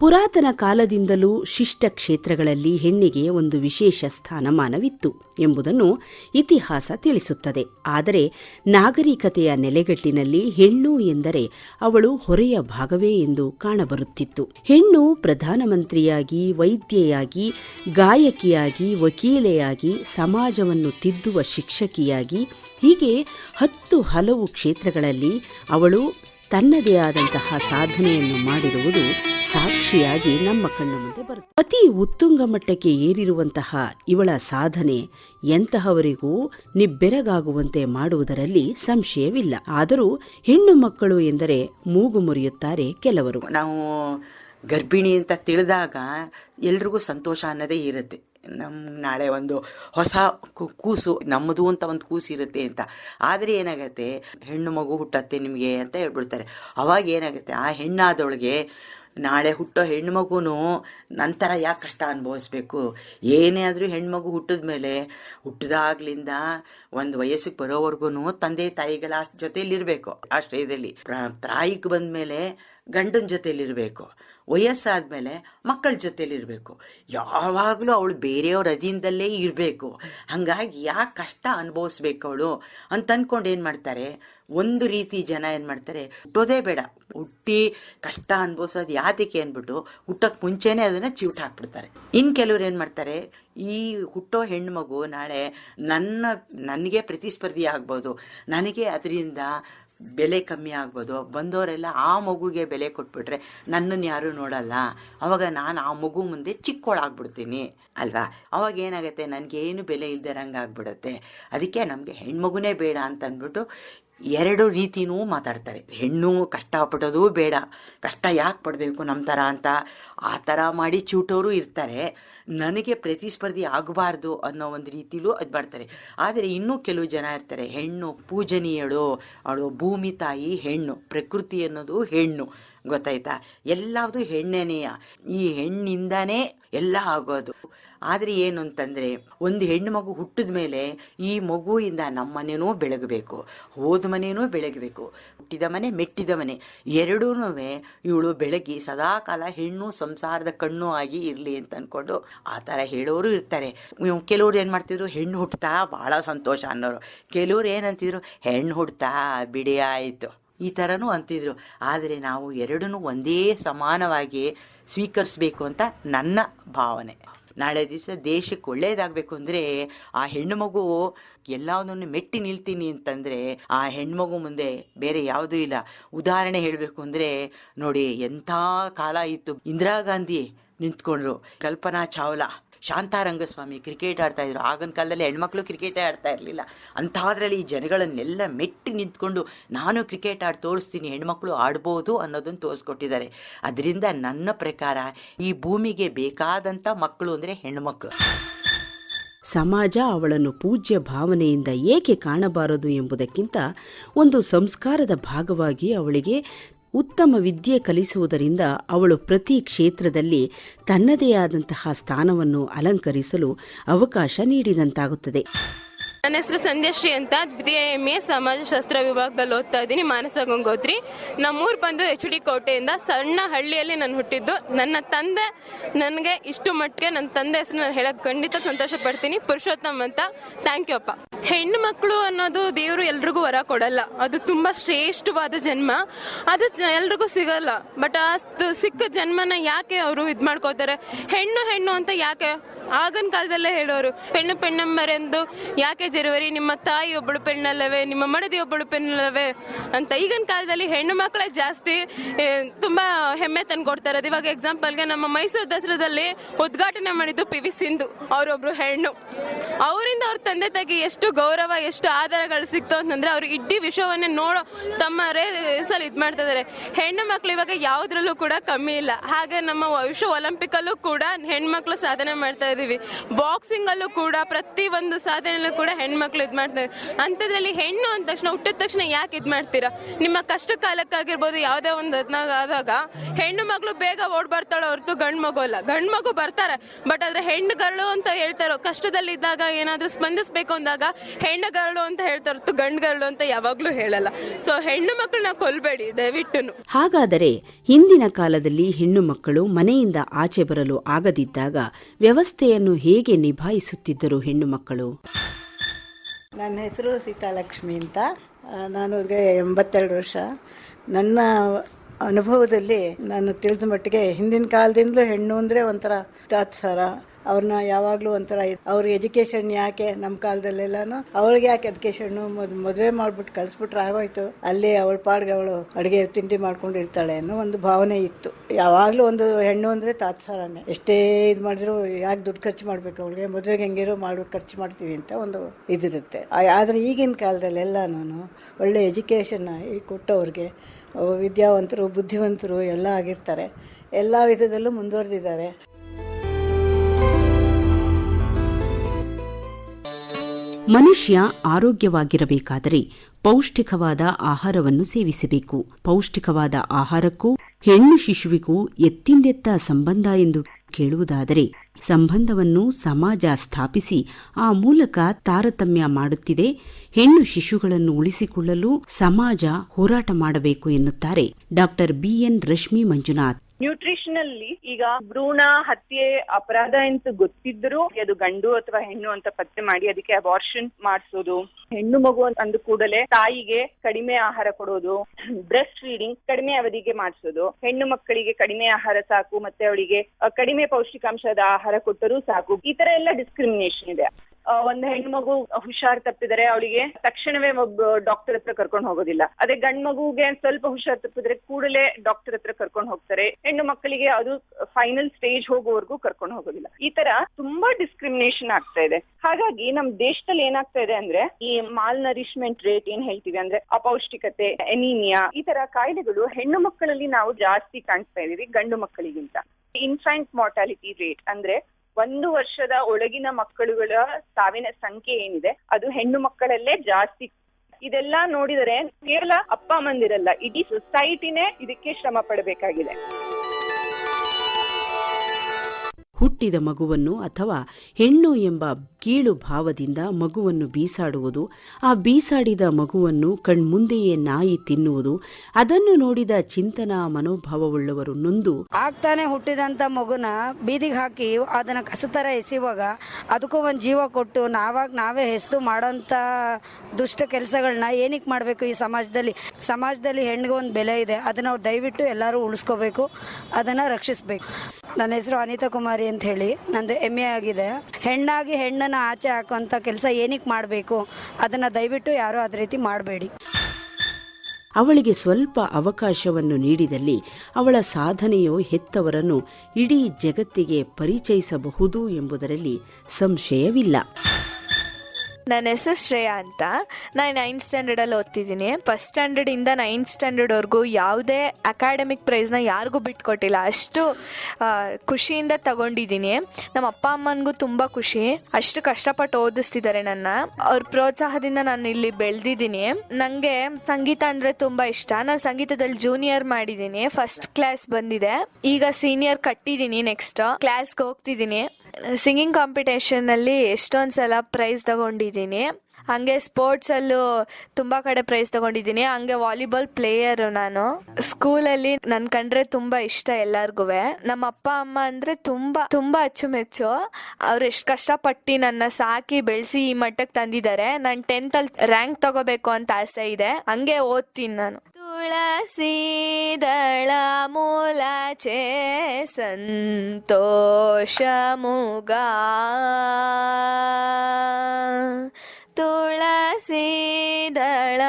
ಪುರಾತನ ಕಾಲದಿಂದಲೂ ಶಿಷ್ಟ ಕ್ಷೇತ್ರಗಳಲ್ಲಿ ಹೆಣ್ಣಿಗೆ ಒಂದು ವಿಶೇಷ ಸ್ಥಾನಮಾನವಿತ್ತು ಎಂಬುದನ್ನು ಇತಿಹಾಸ ತಿಳಿಸುತ್ತದೆ. ಆದರೆ ನಾಗರಿಕತೆಯ ನೆಲೆಗಟ್ಟಿನಲ್ಲಿ ಹೆಣ್ಣು ಎಂದರೆ ಅವಳು ಹೊರೆಯ ಭಾಗವೇ ಎಂದು ಕಾಣಬರುತ್ತಿತ್ತು. ಹೆಣ್ಣು ಪ್ರಧಾನಮಂತ್ರಿಯಾಗಿ, ವೈದ್ಯೆಯಾಗಿ, ಗಾಯಕಿಯಾಗಿ, ವಕೀಲೆಯಾಗಿ, ಸಮಾಜವನ್ನು ತಿದ್ದುವ ಶಿಕ್ಷಕಿಯಾಗಿ ಹೀಗೆ ಹತ್ತು ಹಲವು ಕ್ಷೇತ್ರಗಳಲ್ಲಿ ಅವಳು ತನ್ನದೇ ಆದಂತಹ ಸಾಧನೆಯನ್ನು ಮಾಡಿರುವುದು ಸಾಕ್ಷಿಯಾಗಿ ನಮ್ಮ ಕಣ್ಣ ಮುಂದೆ ಬರುತ್ತೆ. ಅತಿ ಉತ್ತುಂಗ ಮಟ್ಟಕ್ಕೆ ಏರಿರುವಂತಹ ಇವಳ ಸಾಧನೆ ಎಂತಹವರಿಗೂ ನಿಬ್ಬೆರಗಾಗುವಂತೆ ಮಾಡುವುದರಲ್ಲಿ ಸಂಶಯವಿಲ್ಲ. ಆದರೂ ಹೆಣ್ಣು ಮಕ್ಕಳು ಎಂದರೆ ಮೂಗು ಮುರಿಯುತ್ತಾರೆ ಕೆಲವರು. ನಾವು ಗರ್ಭಿಣಿ ಅಂತ ತಿಳಿದಾಗ ಎಲ್ರಿಗೂ ಸಂತೋಷ ಅನ್ನೋದೇ ಇರುತ್ತೆ. ನಮ್ಮ ನಾಳೆ ಒಂದು ಹೊಸ ಕೂಸು, ನಮ್ಮದು ಅಂತ ಒಂದು ಕೂಸು ಇರುತ್ತೆ ಅಂತ. ಆದರೆ ಏನಾಗುತ್ತೆ, ಹೆಣ್ಣು ಮಗು ಹುಟ್ಟತ್ತೆ ನಿಮಗೆ ಅಂತ ಹೇಳ್ಬಿಡ್ತಾರೆ. ಅವಾಗ ಏನಾಗುತ್ತೆ, ಆ ಹೆಣ್ಣಾದೊಳಗೆ ನಾಳೆ ಹುಟ್ಟೋ ಹೆಣ್ಮಗುನು ನಂತರ ಯಾಕೆ ಕಷ್ಟ ಅನುಭವಿಸ್ಬೇಕು? ಏನೇ ಆದರೂ ಹೆಣ್ಮಗು ಹುಟ್ಟಿದ ಮೇಲೆ ಹುಟ್ಟಿದಾಗ್ಲಿಂದ ಒಂದು ವಯಸ್ಸಿಗೆ ಬರೋವರೆಗೂ ತಂದೆ ತಾಯಿಗಳ ಜೊತೆಯಲ್ಲಿರಬೇಕು ಆಶ್ರಯದಲ್ಲಿ ಪ್ರಾಯಕ್ಕೆ ಬಂದ ಮೇಲೆ ಗಂಡನ ಜೊತೆಲಿರಬೇಕು ವಯಸ್ಸಾದ್ಮೇಲೆ ಮಕ್ಕಳ ಜೊತೆಲಿರಬೇಕು ಯಾವಾಗಲೂ ಅವಳು ಬೇರೆಯವ್ರ ಅಧೀನದಲ್ಲೇ ಇರಬೇಕು. ಹಾಗಾಗಿ ಯಾಕೆ ಕಷ್ಟ ಅನುಭವಿಸ್ಬೇಕು ಅವಳು ಅಂತ ಅನ್ಕೊಂಡು ಏನು ಮಾಡ್ತಾರೆ? ಒಂದು ರೀತಿ ಜನ ಏನು ಮಾಡ್ತಾರೆ? ಹುಟ್ಟೋದೇ ಬೇಡ. ಹುಟ್ಟಿ ಕಷ್ಟ ಅನುಭವಿಸೋದು ಯಾತಕ್ಕೆ ಅಂದ್ಬಿಟ್ಟು ಹುಟ್ಟೋಕೆ ಮುಂಚೆನೇ ಅದನ್ನು ಚಿವುಟ ಹಾಕ್ಬಿಡ್ತಾರೆ. ಇನ್ನು ಕೆಲವ್ರು ಏನು ಮಾಡ್ತಾರೆ? ಈ ಹುಟ್ಟೋ ಹೆಣ್ಮಗು ನಾಳೆ ನನ್ನ, ನನಗೆ ಪ್ರತಿಸ್ಪರ್ಧಿ ಆಗ್ಬೋದು. ನನಗೆ ಅದರಿಂದ ಬೆಲೆ ಕಮ್ಮಿ ಆಗ್ಬೋದು. ಬಂದವರೆಲ್ಲ ಆ ಮಗುಗೆ ಬೆಲೆ ಕೊಟ್ಬಿಟ್ರೆ ನನ್ನನ್ನು ಯಾರೂ ನೋಡಲ್ಲ. ಅವಾಗ ನಾನು ಆ ಮಗು ಮುಂದೆ ಚಿಕ್ಕೋಳಾಗ್ಬಿಡ್ತೀನಿ. ಅಲ್ವಾ? ಅವಾಗ ಏನಾಗುತ್ತೆ? ನನಗೇನು ಬೆಲೆ ಇಲ್ದಿರಂಗೆ ಆಗ್ಬಿಡುತ್ತೆ ಅದಕ್ಕೆ ನಮಗೆ ಹೆಣ್ಮಗುನೇ ಬೇಡ ಅಂತ ಅಂದ್ಬಿಟ್ಟು ಎರಡು ರೀತಿನೂ ಮಾತಾಡ್ತಾರೆ ಹೆಣ್ಣು ಕಷ್ಟಪಡೋದು ಬೇಡ. ಕಷ್ಟ ಯಾಕೆ ಪಡಬೇಕು ನಮ್ಮ ಥರ ಅಂತ ಆ ಥರ ಮಾಡಿ ಚೂಟೋರು ಇರ್ತಾರೆ. ನನಗೆ ಪ್ರತಿಸ್ಪರ್ಧಿ ಆಗಬಾರ್ದು ಅನ್ನೋ ಒಂದು ರೀತಿಲೂ ಅದು ಮಾಡ್ತಾರೆ. ಆದರೆ ಇನ್ನೂ ಕೆಲವು ಜನ ಇರ್ತಾರೆ. ಹೆಣ್ಣು ಪೂಜನೀಯಳು. ಅವಳು ಭೂಮಿ ತಾಯಿ, ಹೆಣ್ಣು. ಪ್ರಕೃತಿ ಅನ್ನೋದು ಹೆಣ್ಣು. ಗೊತ್ತಾಯ್ತಾ? ಎಲ್ಲವುದು ಹೆಣ್ಣೆನೆಯ? ಈ ಹೆಣ್ಣಿಂದಾನೇ ಎಲ್ಲ ಆಗೋದು. ಆದರೆ ಏನು ಅಂತಂದರೆ, ಒಂದು ಹೆಣ್ಣು ಮಗು ಹುಟ್ಟಿದ ಮೇಲೆ ಈ ಮಗುವಿಂದ ನಮ್ಮ ಮನೆನೂ ಬೆಳಗಬೇಕು, ಹೋದ ಮನೇನೂ ಬೆಳಗಬೇಕು, ಹುಟ್ಟಿದ ಮನೆ ಮೆಟ್ಟಿದ ಮನೆ. ಎರಡೂ ಇವಳು ಬೆಳಗಿ ಸದಾಕಾಲ ಹೆಣ್ಣು ಸಂಸಾರದ ಕಣ್ಣು ಆಗಿ ಇರಲಿ ಅಂತ ಅಂದ್ಕೊಂಡು ಆ ಥರ ಹೇಳೋರು ಇರ್ತಾರೆ. ಕೆಲವ್ರು ಏನು ಮಾಡ್ತಿದ್ರು, ಹೆಣ್ಣು ಹುಟ್ತಾ ಭಾಳ ಸಂತೋಷ ಅನ್ನೋರು. ಕೆಲವ್ರು ಏನಂತಿದ್ರು, ಹೆಣ್ಣು ಹುಡ್ತಾ ಬಿಡಿ ಆಯಿತು. ಈ ಥರನೂ ಅಂತಿದ್ರು. ಆದರೆ ನಾವು ಎರಡನ್ನೂ ಒಂದೇ ಸಮಾನವಾಗಿ ಸ್ವೀಕರಿಸಬೇಕು ಅಂತ ನನ್ನ ಭಾವನೆ. ನಾಳೆ ದಿವಸ ದೇಶಕ್ಕೆ ಒಳ್ಳೇದಾಗಬೇಕು ಅಂದರೆ ಆ ಹೆಣ್ಣು ಮಗು ಎಲ್ಲದನ್ನು ಮೆಟ್ಟಿ ನಿಲ್ತೀನಿ ಅಂತಂದರೆ ಆ ಹೆಣ್ಮಗು ಮುಂದೆ ಬೇರೆ ಯಾವುದೂ ಇಲ್ಲ. ಉದಾಹರಣೆ ಹೇಳಬೇಕು ಅಂದರೆ ನೋಡಿ ಎಂಥ ಕಾಲ ಇತ್ತು. ಇಂದಿರಾ ಗಾಂಧಿ ನಿಂತ್ಕೊಂಡ್ರು. ಕಲ್ಪನಾ ಚಾವ್ಲಾ. ಶಾಂತಾರಂಗಸ್ವಾಮಿ ಕ್ರಿಕೆಟ್ ಆಡ್ತಾ ಇದ್ರು. ಆಗಿನ ಕಾಲದಲ್ಲಿ ಹೆಣ್ಮಕ್ಳು ಕ್ರಿಕೆಟೇ ಆಡ್ತಾ ಇರಲಿಲ್ಲ. ಅಂಥದ್ರಲ್ಲಿ ಈ ಜನಗಳನ್ನೆಲ್ಲ ಮೆಟ್ಟಿ ನಿಂತ್ಕೊಂಡು, ನಾನು ಕ್ರಿಕೆಟ್ ಆಡಿ ತೋರಿಸ್ತೀನಿ, ಹೆಣ್ಮಕ್ಳು ಆಡ್ಬೋದು ಅನ್ನೋದನ್ನು ತೋರಿಸ್ಕೊಟ್ಟಿದ್ದಾರೆ. ಅದರಿಂದ ನನ್ನ ಪ್ರಕಾರ ಈ ಭೂಮಿಗೆ ಬೇಕಾದಂಥ ಮಕ್ಕಳು ಅಂದರೆ ಹೆಣ್ಮಕ್ಳು. ಸಮಾಜ ಅವಳನ್ನು ಪೂಜ್ಯ ಭಾವನೆಯಿಂದ ಏಕೆ ಕಾಣಬಾರದು ಎಂಬುದಕ್ಕಿಂತ ಒಂದು ಸಂಸ್ಕಾರದ ಭಾಗವಾಗಿ ಅವಳಿಗೆ ಉತ್ತಮ ವಿದ್ಯೆ ಕಲಿಸುವುದರಿಂದ ಅವಳು ಪ್ರತಿ ಕ್ಷೇತ್ರದಲ್ಲಿ ತನ್ನದೇ ಆದಂತಹ ಸ್ಥಾನವನ್ನು ಅಲಂಕರಿಸಲು ಅವಕಾಶ ನೀಡಿದಂತಾಗುತ್ತದೆ. ನನ್ನ ಹೆಸರು ಸಂಧ್ಯಾಶ್ರೀ ಅಂತ ದ್ವಿತೀಯ ಎಂ ಎ ಸಮಾಜಶಾಸ್ತ್ರ ವಿಭಾಗದಲ್ಲಿ ಓದ್ತಾ ಇದ್ದೀನಿ, ಮಾನಸ ಗಂಗೋತ್ರಿ. ನಮ್ಮೂರು ಬಂದು ಎಚ್ ಡಿ ಕೋಟೆಯಿಂದ ಸಣ್ಣ ಹಳ್ಳಿಯಲ್ಲಿ ನಾನು ಹುಟ್ಟಿದ್ದು. ನನ್ನ ತಂದೆ ನನಗೆ ಇಷ್ಟು ಮಟ್ಟಿಗೆ ನನ್ನ ತಂದೆ ಹೆಸರು ನಾನು ಹೇಳಕ್ ಖಂಡಿತ ಸಂತೋಷ ಪಡ್ತೀನಿ. ಪುರುಷೋತ್ತಮ್ ಅಂತ. ಥ್ಯಾಂಕ್ ಯು ಅಪ್ಪ. ಹೆಣ್ಣು ಮಕ್ಕಳು ಅನ್ನೋದು ದೇವರು ಎಲ್ರಿಗೂ ವರ ಕೊಡಲ್ಲ. ಅದು ತುಂಬಾ ಶ್ರೇಷ್ಠವಾದ ಜನ್ಮ. ಅದು ಎಲ್ರಿಗೂ ಸಿಗಲ್ಲ. ಬಟ್ ಆ ಸಿಕ್ಕ ಜನ್ಮನ ಯಾಕೆ ಅವರು ಇದ್ ಮಾಡ್ಕೋತಾರೆ ಹೆಣ್ಣು ಹೆಣ್ಣು ಅಂತ ಯಾಕೆ? ಆಗಿನ ಕಾಲದಲ್ಲೇ ಹೇಳೋರು. ಪೆಣ್ಣು ಪೆಣ್ಣಮ್ಮರೆಂದು ಯಾಕೆ ಜರುವರಿ, ನಿಮ್ಮ ತಾಯಿ ಒಬ್ಬಳು ಪೆಣ್ಣಲ್ಲವೇ ನಿಮ್ಮ ಮಡದಿ ಒಬ್ಬಳು ಪೆಣ್ಣಲ್ಲವೇ ಅಂತ ಈಗಿನ ಕಾಲದಲ್ಲಿ ಹೆಣ್ಣು ಮಕ್ಕಳೇ ಜಾಸ್ತಿ ತುಂಬ ಹೆಮ್ಮೆ ತಂದು ಕೊಡ್ತಾರೆ ಅದು ಇವಾಗ ಎಕ್ಸಾಂಪಲ್ಗೆ ನಮ್ಮ ಮೈಸೂರು ದಸರಾದಲ್ಲಿ ಉದ್ಘಾಟನೆ ಮಾಡಿದ್ದು ಪಿ ವಿ ಸಿಂಧು, ಅವರೊಬ್ರು ಹೆಣ್ಣು. ಅವರಿಂದ ಅವ್ರ ತಂದೆ ತಾಯಿಗೆ ಎಷ್ಟು ಗೌರವ, ಎಷ್ಟು ಆಧಾರಗಳು ಸಿಕ್ತು ಅಂತಂದ್ರೆ ಅವ್ರು ಇಡೀ ವಿಶ್ವವನ್ನೇ ನೋಡೋ, ತಮ್ಮ ರೇಸಲ್ಲಿ ಇದು ಮಾಡ್ತಾ ಇದಾರೆ. ಹೆಣ್ಣು ಮಕ್ಕಳು ಇವಾಗ ಯಾವ್ದ್ರಲ್ಲೂ ಕೂಡ ಕಮ್ಮಿ ಇಲ್ಲ. ಹಾಗೆ ನಮ್ಮ ವಿಶ್ವ ಒಲಿಂಪಿಕ್ ಅಲ್ಲೂ ಕೂಡ ಹೆಣ್ಮಕ್ಳು ಸಾಧನೆ ಮಾಡ್ತಾ ಇದೀವಿ. ಬಾಕ್ಸಿಂಗ್ ಅಲ್ಲೂ ಕೂಡ ಪ್ರತಿ ಒಂದು ಸಾಧನೆಯಲ್ಲೂ ಕೂಡ ಹೆಣ್ಮಕ್ಳು ಇದು ಮಾಡ್ತಾರೆ ಅಂಥದ್ರಲ್ಲಿ ಹೆಣ್ಣು ಅಂದ ತಕ್ಷಣ, ಹುಟ್ಟಿದ ತಕ್ಷಣ ಯಾಕೆ ಇದು ಮಾಡ್ತೀರಾ? ನಿಮ್ಮ ಕಷ್ಟ ಕಾಲಕ್ಕಾಗಿರ್ಬೋದು ಯಾವುದೇ ಒಂದು ಆದಾಗ, ಹೆಣ್ಣು ಮಗಳು ಬೇಗ ಓಡ್ ಬರ್ತಾಳೆ ಹೊರತು ಗಂಡು ಮಗು ಅಲ್ಲ. ಗಂಡು ಮಗು ಬರ್ತಾರೆ, ಬಟ್ ಆದರೆ ಹೆಣ್ಣು ಗರಳು ಅಂತ ಹೇಳ್ತಾರೋ, ಕಷ್ಟದಲ್ಲಿ ಇದ್ದಾಗ ಏನಾದ್ರೂ ಸ್ಪಂದಿಸ್ಬೇಕು ಅಂದಾಗ, ಹೆಣ್ಣು ಗರಳು ಅಂತ ಹೇಳ್ತಾ ಹೊರತು ಗಂಡು ಗರಳು ಅಂತ ಯಾವಾಗ್ಲೂ ಹೇಳಲ್ಲ. ಸೊ ಹೆಣ್ಣು ಮಕ್ಕಳನ್ನ ಕೊಲ್ಬೇಡಿ ದಯವಿಟ್ಟು ಹಾಗಾದರೆ ಹಿಂದಿನ ಕಾಲದಲ್ಲಿ ಹೆಣ್ಣು ಮಕ್ಕಳು ಮನೆಯಿಂದ ಆಚೆ ಬರಲು ಆಗದಿದ್ದಾಗ ವ್ಯವಸ್ಥೆಯನ್ನು ಹೇಗೆ ನಿಭಾಯಿಸುತ್ತಿದ್ದರು ಹೆಣ್ಣು ಮಕ್ಕಳು? ನನ್ನ ಹೆಸರು ಸೀತಾಲಕ್ಷ್ಮಿ ಅಂತ. ನಾನು ಎಂಬತ್ತೆರಡು ವರ್ಷ. ನನ್ನ ಅನುಭವದಲ್ಲಿ ನಾನು ತಿಳಿದ ಮಟ್ಟಿಗೆ ಹಿಂದಿನ ಕಾಲದಿಂದಲೂ ಹೆಣ್ಣು ಅಂದರೆ ಒಂಥರ ತಾತ್ಸಾರ ಅವ್ರನ್ನ ಯಾವಾಗಲೂ ಒಂಥರ ಅವ್ರ ಎಜುಕೇಶನ್ ಯಾಕೆ ನಮ್ಮ ಕಾಲದಲ್ಲೆಲ್ಲಾನು ಅವಳಿಗೆ ಯಾಕೆ ಎಜುಕೇಶನ್ ಮದುವೆ ಮಾಡ್ಬಿಟ್ಟು ಕಳಿಸ್ಬಿಟ್ರೆ ಆಗೋಯ್ತು. ಅಲ್ಲಿ ಅವಳ ಪಾಡ್ಗೆ ಅವಳು ಅಡುಗೆ ತಿಂಡಿ ಮಾಡ್ಕೊಂಡು ಇರ್ತಾಳೆ ಅನ್ನೋ ಒಂದು ಭಾವನೆ ಇತ್ತು. ಯಾವಾಗಲೂ ಒಂದು ಹೆಣ್ಣು ಅಂದರೆ ತಾತ್ಸಾರನೇ. ಎಷ್ಟೇ ಇದು ಮಾಡಿದ್ರು ಯಾಕೆ ದುಡ್ಡು ಖರ್ಚು ಮಾಡ್ಬೇಕು ಅವಳಿಗೆ? ಮದುವೆಗೆ ಹೆಂಗಿರೋ ಮಾಡಿ, ಖರ್ಚು ಮಾಡ್ತೀವಿ ಅಂತ ಒಂದು ಇದಿರುತ್ತೆ. ಆದ್ರೆ ಈಗಿನ ಕಾಲದಲ್ಲೆಲ್ಲಾನು ಒಳ್ಳೆ ಎಜುಕೇಶನ್ ಈ ಕೊಟ್ಟವ್ರಿಗೆ, ವಿದ್ಯಾವಂತರು, ಬುದ್ಧಿವಂತರು ಎಲ್ಲ ಆಗಿರ್ತಾರೆ. ಎಲ್ಲ ವಿಧದಲ್ಲೂ ಮುಂದುವರೆದಿದ್ದಾರೆ. ಮನುಷ್ಯ ಆರೋಗ್ಯವಾಗಿರಬೇಕಾದರೆ ಪೌಷ್ಟಿಕವಾದ ಆಹಾರವನ್ನು ಸೇವಿಸಬೇಕು. ಪೌಷ್ಟಿಕವಾದ ಆಹಾರಕ್ಕೂ, ಹೆಣ್ಣು ಶಿಶುವಿಗೂ ಎತ್ತಿಂದೆತ್ತ ಸಂಬಂಧ ಎಂದು ಕೇಳುವುದಾದರೆ ಸಂಬಂಧವನ್ನು ಸಮಾಜ ಸ್ಥಾಪಿಸಿ, ಆ ಮೂಲಕ ತಾರತಮ್ಯ ಮಾಡುತ್ತಿದೆ. ಹೆಣ್ಣು ಶಿಶುಗಳನ್ನು ಉಳಿಸಿಕೊಳ್ಳಲು ಸಮಾಜ ಹೋರಾಟ ಮಾಡಬೇಕು ಎನ್ನುತ್ತಾರೆ ಡಾಕ್ಟರ್ ಬಿಎನ್ ರಶ್ಮಿ ಮಂಜುನಾಥ್. ನ್ಯೂಟ್ರಿಷನಲ್ಲಿ ಈಗ ಭ್ರೂಣ ಹತ್ಯೆ ಅಪರಾಧ ಅಂತ ಗೊತ್ತಿದ್ರು ಅದು ಗಂಡು ಅಥವಾ ಹೆಣ್ಣು ಅಂತ ಪತ್ತೆ ಮಾಡಿ ಅದಕ್ಕೆ ಅಬಾರ್ಷನ್ ಮಾಡಿಸೋದು. ಹೆಣ್ಣು ಮಗು ಅಂದ ಕೂಡಲೇ ತಾಯಿಗೆ ಕಡಿಮೆ ಆಹಾರ ಕೊಡೋದು ಬ್ರೆಸ್ಟ್ ಫೀಡಿಂಗ್ ಕಡಿಮೆ ಅವಧಿಗೆ ಮಾಡಿಸೋದು. ಹೆಣ್ಣು ಮಕ್ಕಳಿಗೆ ಕಡಿಮೆ ಆಹಾರ ಸಾಕು, ಮತ್ತೆ ಅವಳಿಗೆ ಕಡಿಮೆ ಪೌಷ್ಟಿಕಾಂಶದ ಆಹಾರ ಕೊಟ್ಟರೂ ಸಾಕು. ಈ ತರ ಎಲ್ಲ ಡಿಸ್ಕ್ರಿಮಿನೇಷನ್ ಇದೆ. ಒಂದು ಹೆಣ್ಣು ಮಗು ಹುಷಾರ್ ತಪ್ಪಿದರೆ ಅವಳಿಗೆ ತಕ್ಷಣವೇ ಒಬ್ಬ ಡಾಕ್ಟರ್ ಹತ್ರ ಕರ್ಕೊಂಡು ಹೋಗೋದಿಲ್ಲ. ಅದೇ ಗಂಡ್ ಮಗುಗೆ ಸ್ವಲ್ಪ ಹುಷಾರ್ ತಪ್ಪಿದ್ರೆ ಕೂಡಲೇ ಡಾಕ್ಟರ್ ಹತ್ರ ಕರ್ಕೊಂಡು ಹೋಗ್ತಾರೆ. ಹೆಣ್ಣು ಮಕ್ಕಳಿಗೆ ಅದು ಫೈನಲ್ ಸ್ಟೇಜ್ ಹೋಗೋವರೆಗೂ ಕರ್ಕೊಂಡು ಹೋಗೋದಿಲ್ಲ. ಈ ತರ ತುಂಬಾ ಡಿಸ್ಕ್ರಿಮಿನೇಷನ್ ಆಗ್ತಾ ಇದೆ. ಹಾಗಾಗಿ ನಮ್ ದೇಶದಲ್ಲಿ ಏನಾಗ್ತಾ ಇದೆ ಅಂದ್ರೆ, ಈ ಮಾಲ್ ನರಿಶ್ಮೆಂಟ್ ರೇಟ್ ಏನ್ ಹೇಳ್ತೀವಿ ಅಂದ್ರೆ, ಅಪೌಷ್ಟಿಕತೆ ಎನೀಮಿಯಾ ಈ ತರ ಕಾಯಿಲೆಗಳು ಹೆಣ್ಣು ಮಕ್ಕಳಲ್ಲಿ ನಾವು ಜಾಸ್ತಿ ಕಾಣಿಸ್ತಾ ಇದೀವಿ ಗಂಡು ಮಕ್ಕಳಿಗಿಂತ. ಇನ್ಫ್ಯಾಂಟ್ ಮಾರ್ಟಾಲಿಟಿ ರೇಟ್ ಅಂದ್ರೆ ಒಂದು ವರ್ಷದ ಒಳಗಿನ ಮಕ್ಕಳುಗಳ ಸಾವಿನ ಸಂಖ್ಯೆ ಏನಿದೆ, ಅದು ಹೆಣ್ಣು ಮಕ್ಕಳಲ್ಲೇ ಜಾಸ್ತಿ. ಇದೆಲ್ಲ ನೋಡಿದರೆ ಕೇವಲ ಅಪ್ಪ ಅಮ್ಮಂದಿರಲ್ಲ, ಇಡೀ ಸೊಸೈಟಿನೇ ಇದಕ್ಕೆ ಶ್ರಮ ಪಡಬೇಕಾಗಿದೆ. ಹುಟ್ಟಿದ ಮಗುವನ್ನು ಅಥವಾ ಹೆಣ್ಣು ಎಂಬ ಕೀಳು ಭಾವದಿಂದ ಮಗುವನ್ನು ಬೀಸಾಡುವುದು, ಆ ಬೀಸಾಡಿದ ಮಗುವನ್ನು ಕಣ್ಮುಂದೆಯೇ ನಾಯಿ ತಿನ್ನುವುದು, ಅದನ್ನು ನೋಡಿದ ಚಿಂತನಾ ಮನೋಭಾವವುಳ್ಳವರು ನೊಂದು. ಆಗ್ತಾನೆ ಹುಟ್ಟಿದಂತ ಮಗುನ ಬೀದಿಗೆ ಹಾಕಿ ಅದನ್ನ ಕಸತರ ಎಸೆಯುವಾಗ ಅದಕ್ಕೂ ಒಂದು ಜೀವ ಕೊಟ್ಟು ನಾವಾಗ ನಾವೇ ಹೆಸರು ಮಾಡೋಂಥ ದುಷ್ಟ ಕೆಲಸಗಳನ್ನ ಏನಕ್ಕೆ ಮಾಡಬೇಕು ಈ ಸಮಾಜದಲ್ಲಿ? ಸಮಾಜದಲ್ಲಿ ಹೆಣ್ಣಿಗೆ ಒಂದು ಬೆಲೆ ಇದೆ, ಅದನ್ನ ದಯವಿಟ್ಟು ಎಲ್ಲರೂ ಉಳಿಸ್ಕೋಬೇಕು, ಅದನ್ನ ರಕ್ಷಿಸಬೇಕು. ನನ್ನ ಹೆಸರು ಅನಿತಾ ಕುಮಾರಿ ಅಂತ ಹೇಳಿ. ನಂದು ಎ ಆಗಿದೆ. ಹೆಣ್ಣಾಗಿ ಹೆಣ್ಣನ್ನು ಆಚೆ ಹಾಕುವಂಥ ಕೆಲಸ ಏನಕ್ಕೆ ಮಾಡಬೇಕು? ಅದನ್ನು ದಯವಿಟ್ಟು ಯಾರೂ ಅದೇ ರೀತಿ ಮಾಡಬೇಡಿ. ಅವಳಿಗೆ ಸ್ವಲ್ಪ ಅವಕಾಶವನ್ನು ನೀಡಿದಲ್ಲಿ ಅವಳ ಸಾಧನೆಯು ಹೆತ್ತವರನ್ನು ಇಡೀ ಜಗತ್ತಿಗೆ ಪರಿಚಯಿಸಬಹುದು ಎಂಬುದರಲ್ಲಿ ಸಂಶಯವಿಲ್ಲ. ನನ್ನ ಹೆಸರು ಶ್ರೇಯಾ ಅಂತ. ನಾನು ನೈನ್ತ್ ಸ್ಟ್ಯಾಂಡರ್ಡಲ್ಲಿ ಓದ್ತಿದ್ದೀನಿ. ಫಸ್ಟ್ ಸ್ಟ್ಯಾಂಡರ್ಡಿಂದ ನೈನ್ತ್ ಸ್ಟ್ಯಾಂಡರ್ಡ್ವರೆಗೂ ಯಾವುದೇ ಅಕಾಡೆಮಿಕ್ ಪ್ರೈಸ್ನ ಯಾರಿಗೂ ಬಿಟ್ಕೊಟ್ಟಿಲ್ಲ ಅಷ್ಟು ಖುಷಿಯಿಂದ ತಗೊಂಡಿದ್ದೀನಿ. ನಮ್ಮ ಅಪ್ಪ ಅಮ್ಮನಿಗೂ ತುಂಬ ಖುಷಿ. ಅಷ್ಟು ಕಷ್ಟಪಟ್ಟು ಓದಿಸ್ತಿದ್ದಾರೆ ನನ್ನ. ಅವ್ರ ಪ್ರೋತ್ಸಾಹದಿಂದ ನಾನು ಇಲ್ಲಿ ಬೆಳೆದಿದ್ದೀನಿ. ನನಗೆ ಸಂಗೀತ ಅಂದರೆ ತುಂಬ ಇಷ್ಟ. ನಾನು ಸಂಗೀತದಲ್ಲಿ ಜೂನಿಯರ್ ಮಾಡಿದ್ದೀನಿ. ಫಸ್ಟ್ ಕ್ಲಾಸ್ ಬಂದಿದೆ. ಈಗ ಸೀನಿಯರ್ ಕಟ್ಟಿದ್ದೀನಿ ನೆಕ್ಸ್ಟ್ ಕ್ಲಾಸ್ಗೆ ಹೋಗ್ತಿದ್ದೀನಿ. ಸಿಂಗಿಂಗ್ ಕಾಂಪಿಟೇಷನಲ್ಲಿ ಎಷ್ಟೊಂದು ಸಲ ಪ್ರೈಸ್ ತಗೊಂಡಿದ್ದೀನಿ. ಹಂಗೆ ಸ್ಪೋರ್ಟ್ಸಲ್ಲೂ ತುಂಬ ಕಡೆ ಪ್ರೈಸ್ ತಗೊಂಡಿದ್ದೀನಿ. ಹಂಗೆ ವಾಲಿಬಾಲ್ ಪ್ಲೇಯರು ನಾನು. ಸ್ಕೂಲಲ್ಲಿ ನನ್ನ ಕಂಡ್ರೆ ತುಂಬ ಇಷ್ಟ ಎಲ್ಲರಿಗೂ ನಮ್ಮ ಅಪ್ಪ, ಅಮ್ಮ ಅಂದರೆ ತುಂಬ ತುಂಬ ಅಚ್ಚುಮೆಚ್ಚು. ಅವ್ರು ಎಷ್ಟು ಕಷ್ಟಪಟ್ಟು ನನ್ನ ಸಾಕಿ ಬೆಳೆಸಿ ಈ ಮಟ್ಟಕ್ಕೆ ತಂದಿದ್ದಾರೆ. ನಾನು ಟೆಂತಲ್ಲಿ ರ್ಯಾಂಕ್ ತಗೋಬೇಕು ಅಂತ ಆಸೆ ಇದೆ. ಹಂಗೆ ಓದ್ತೀನಿ ನಾನು. ತುಳಸಿ ದಳ ಮೂಲ ಸಂತೋಷ ಮುಗ. ತುಳಸಿ ದಳ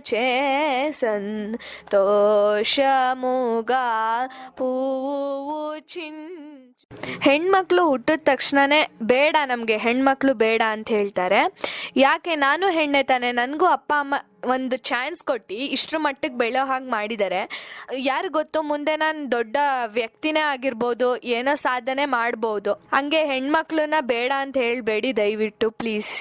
ಚೇಸನ್ ಸಂತೋಷ ಮುಗ ಪೂವು ಚಿನ್ ಹೆಣ್ಮಕ್ಳು ಹುಟ್ಟಿದ ತಕ್ಷಣನೇ ಬೇಡ ನಮಗೆ, ಹೆಣ್ಮಕ್ಳು ಬೇಡ ಅಂತ ಹೇಳ್ತಾರೆ. ಯಾಕೆ ನಾನು ಹೆಣ್ಣೆ ತಾನೆ? ನನಗೂ ಅಪ್ಪ, ಅಮ್ಮ ಒಂದು ಚಾನ್ಸ್ ಕೊಟ್ಟು ಇಷ್ಟರ ಮಟ್ಟಕ್ಕೆ ಬೆಳೋ ಹಾಗೆ ಮಾಡಿದ್ದಾರೆ ಯಾರು ಗೊತ್ತು ಮುಂದೆ ನಾನು ದೊಡ್ಡ ವ್ಯಕ್ತಿನೇ ಆಗಿರ್ಬೋದು, ಏನೋ ಸಾಧನೆ ಮಾಡ್ಬೋದು. ಹಂಗೆ ಹೆಣ್ಮಕ್ಳನ್ನ ಬೇಡ ಅಂತ ಹೇಳಬೇಡಿ ದಯವಿಟ್ಟು ಪ್ಲೀಸ್.